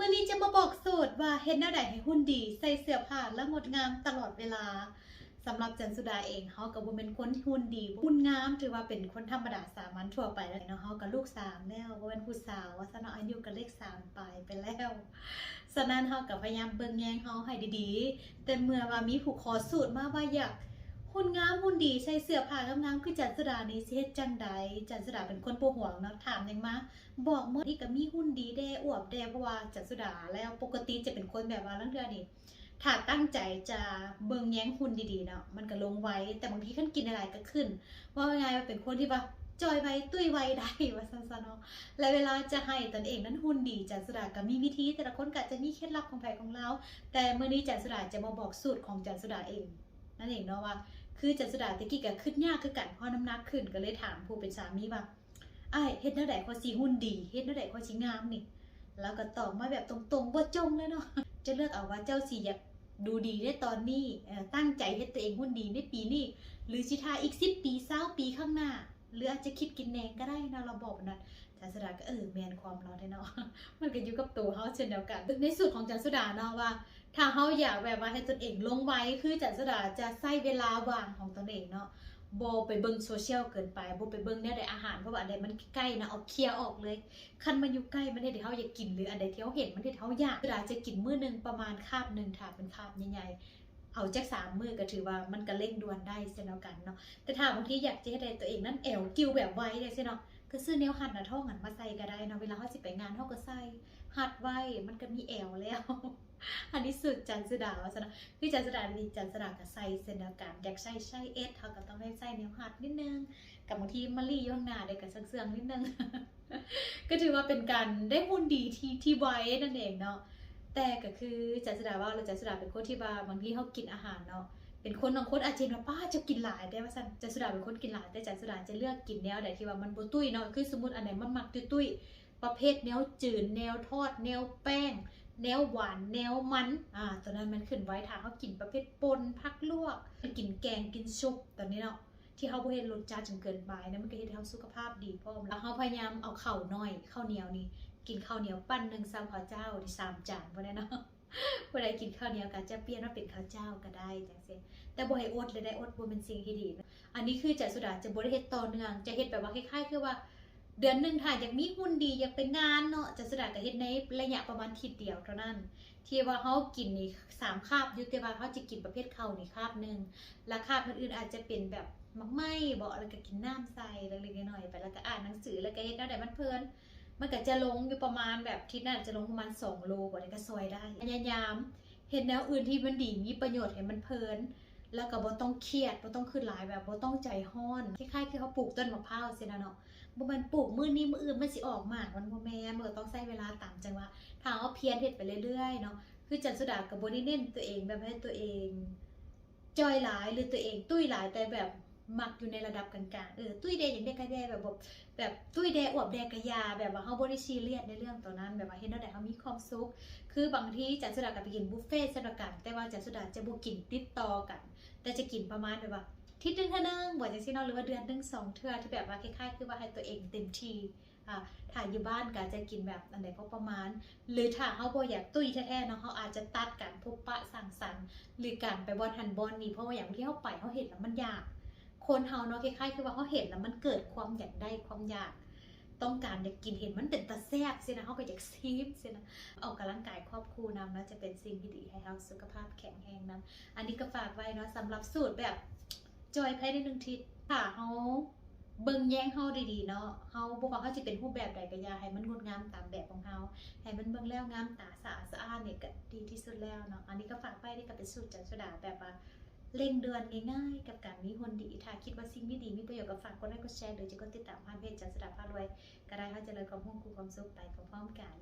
มื่อนี้จะมาบอกสูตรว่าเฮ็ดแนวใดให้หุ่นดี ใส่เสื้อผ้าและงดงามตลอดเวลาสำหรับจันสุดาเองเฮาก็บ่เป็นคนหุ่นดีหุ่นงาม ถือว่าเป็นคนธรรมดาสามัญทั่วไปแล้วเนาะเฮาก็ลูกสามแล้วบ่เป็นผู้สาวว่าซะเนาะอายุก็เลขสามไปไปแล้วฉะนั้นเฮาก็พยายามเบิ่งแยงเฮาให้ดีๆ แต่เมื่อว่ามีผู้ขอสูตรมาว่าอยาก หุ่นงามหุ่นดีใส่เสื้อผ้างามๆคือจันสุดานี่สิเฮ็ดจังใดจันสุดาเป็นคนบ่ห่วงเนาะถามยังมาบอกหมดนี่ก็มีหุ่นดีแด่อวบแด่เพราะว่าจันสุดาแล้วปกติจะเป็นคนแบบว่าลังเทื่อนี่ถ้าตั้งใจจะเบิ่งแย้งหุ่นดีๆเนาะมันก็ลงไว้แต่บางทีคันกินอะไรก็ขึ้นว่าไงเป็นคนที่ว่าจอยไว้ตุ้ยไว้ได้ว่าซั่นเนาะและเวลาจะให้ตนเองนั้นหุ่นดีจันสุดาก็มีวิธี แต่ละคนก็จะมีเคล็ดลับของไผของเราแต่เมื้อนี้จันสุดาจะมาบอกสูตรของจันสุดาเอง นั่นเองเนาะว่า คือจันสุดาตะกี้ก็ขึ้นยากคือกันพราะน้ำหนักขึ้นก็เลยถามผู้เป็นสามีว่าอ้ยเฮ็ดแนวใดขอสิหุ่นดีเฮ็ดแนวใดขอสิงามนี่ แล้วก็ตอบมาแบบตรงๆบ่จงเลยเนาะจะเลือกเอาว่าเจ้าสิอยากดูดีได้ตอนนี้ตั้งใจเฮ็ดตัวเองหุ่นดีในปีนี้ หรือสิทาอีก10ปี20ปีข้างหน้า หรืออาจจะคิดกินแนงก็ได้นะเราบอกแบบนั้น จันสุดาก็เออแมนความเราได้เนาะมันก็อยู่กับตัวเฮาเช่นเดียวกัน ในสุดของจันสุดาเนาะว่า ถ้าเฮาอยากแบบว่าให้ตนเองลงไว้คือจันสุดาจะใช้เวลาว่างของตนเองเนาะบไปเบิ่งโซเชียลเกินไปบไปเบิ่งแนวใดอาหารเพราะว่าอันใดมันใกล้นะเอาเคลียร์ออกเลย คันมันอยู่ใกล้มันเฮ็ดให้เฮาอยากกินหรืออันใดที่เฮาเห็นมันเฮ็ดให้เฮาอยากเวลาจะกินมื้อหนึงประมาณคาบหนึ่งถ้าเป็นคาบใหญ่ๆเอาจักสามมือก็ถือว่ามันก็เร่งด่วนได้เช่นเดียวกันเนาะแต่ถ้าบางทีอยากจะให้ได้ตัวเองนั้นแอวกิวแบบไว้ได้ใช่เนาะ ก็ซื้อแนวหัดน้าท้องหันมาใส่ก็ได้เนาะเวลาเฮาสิไปงานเฮาก็ใส่หัดไว้มันก็มีแอวแล้ว อันนี้สุดจันสดาว่าซะเนาะคือจันสดาดีจันสดากับไซเซนเดียวกันอยากใช้ใช้เอสเขาก็ต้องได้ใส่แนวหัดนิดนึง กับบางทีมะลี่อยู่ข้างหน้าได้กับเสื่องๆนิดนึง ก็ถือว่าเป็นการได้หุ่นดีที่ที่ไว้นั่นเองเนาะแต่ก็คือจันสดาว่าเราจันสดาเป็นคนที่ว่าบางทีเขากินอาหารเนาะ เป็นคนบางคนอาจจะเห็นว่าป้าจะกินหลายได้ว่าสันจันสดาเป็นคนกินหลายแต่จันสดาจะเลือกกินแนวใดที่ว่ามันบตุ้ยเนาะคือสมมติอันไหนมันมักตุ้ยประเภทแนวจืดแนวทอด แนวแป้ง แนวหวาน แนวมันอ่าตอนนั้นมันขึ้นไว้ถ้าเขากินประเภทปนพักลวกกินแกงกินซุปตอนนี้เนาะที่เขาบ่เห็นรสจัดจนเกินไปนะมันก็เฮ็ดให้เขาสุขภาพดีพร้อมแล้วเขาพยายามเอาเข้าน้อยข้าวเหนียวนี่กินข้าวเหนียวปั้นหนึ่งซ้ำข้าวเจ้าที่สามจานบ่ได้เนาะ ผู้ใดกินข้าวเหนียวก็จะเปลี่ยนมาเป็นข้าวเจ้าก็ได้จังซี่แต่บ่ให้อดเลยได้อดบ่เป็นสิ่งที่ดีนะอันนี้คือจะสุดาจะบ่ได้เฮ็ดต่อเนื่องจะเฮ็ดแบบว่าคล้ายๆคือว่า เดือนหนึ่งถ้าอยากมีหุ่นดีอยากไปงานเนาะจะสุดากับเฮ็ดในระยะประมาณทิศเดียวเท่านั้น ที่ว่าเขากินนี่สามคาบยุติว่าเขาจะกินประเภทข้าวนี่คาบหนึ่งแล้วคาบอื่นๆอาจจะเป็นแบบมักไม้บอกแล้วก็กินน้ำใส่เล็กๆน้อยๆไปแล้วก็อ่านหนังสือแล้วก็เฮ็ดแนวใดมันเพลิน มันก็จะลงอยู่ประมาณแบบทิศนั้นจะลงประมาณ2โลกว่านี้ก็ซอยได้พยายามเห็นแนวอื่นที่มันดีมีประโยชน์ให้มันเพลิน แล้วก็บ่ต้องเครียดบ่ต้องขึ้นหลายแบบบ่ต้องใจห้อนคล้ายๆคือเขาปลูกต้นมะพร้าวสินะเนาะบ่มันปลูกมือนี้มืออื่นมันสิออกมากมันบ่แม่นมันก็ต้องใช้เวลาตามจังหวะถ้าเอาเพียรเฮ็ดไปเรื่อยๆเนาะคือจันสุดาก็บ่ได้เน้นตัวเองแบบให้ตัวเองจอยหลายหรือตัวเองตุ้ยหลายแต่แบบ มักอยู่ในระดับกลางๆเออตุ้ยแดอย่างเด็กก็แดแบบแบบตุ้ยแดอวบแดกะยา แบบว่าเฮาบ่ได้ซีเรียสในเรื่องตัวนั้น แบบว่าเฮ็ดแนวใดเฮามีความสุข คือบางทีจันสุดาก็ไปกินบุฟเฟ่ต์สำหรับกันแต่ว่าจันสุดาจะบ่กินติดต่อกัน แต่จะกินประมาณแบบว่าทิศหนึงเท่านึงบ่จังซี่เนาะหรือว่าเดือนหนึงสองเทื่อที่แบบว่าคล้ายๆคือว่าให้ตัวเองเต็มที่อ่าถ้าอยู่บ้านก็จะกินแบบอันใดก็ประมาณ หรือถ้าเฮาบ่อยากตุ้ยแท้ๆเนาะเฮาอาจจะตัดกันพบปะสั่งสรรค์หรือการไปบอนหันบอนนี่เพราะว่าอย่างที่เฮาไปเฮาเห็นแล้วมันยาก คนเฮาเนาะคล้ายๆคือว่าเฮาเห็นแล้วมันเกิดความอยากได้ความอยากต้องการอยากกินเห็นมันเป็นตาแซ่บสินะเฮาก็อยากซีมสินะออกกำลังกายควบครูนำแล้วจะเป็นสิ่งที่ดีให้เฮาสุขภาพแข็งแรงนำอันนี้ก็ฝากไว้เนาะสำหรับสูตรแบบจอยภายในหนึ่งทิศถ้าเฮาเบิ่งแย่งเฮาดีๆเนาะเฮาบ่ว่าเฮาสิเป็นรูปแบบใดก็อย่าให้มันงดงามตามแบบของเฮาให้มันเบิ่งแล้วงามตาสะอาดสะอานเนี่ยก็ดีที่สุดแล้วเนาะอันนี้ก็ฝากไปนี่ก็เป็นสูตรจันทร์สุดาแบบว่า เล่งเดือนง่ายๆ กับการมีคนดีถ้าคิดว่าสิ่งที่ดีมีประโยชน์ก็ฝากกดไลค์กดแชร์หรือจะกดติดตามผ่านเพจจันสุดาพารวยก็ได้เฮาเจริญความรุ่งคูความสุขไปพร้อมๆกัน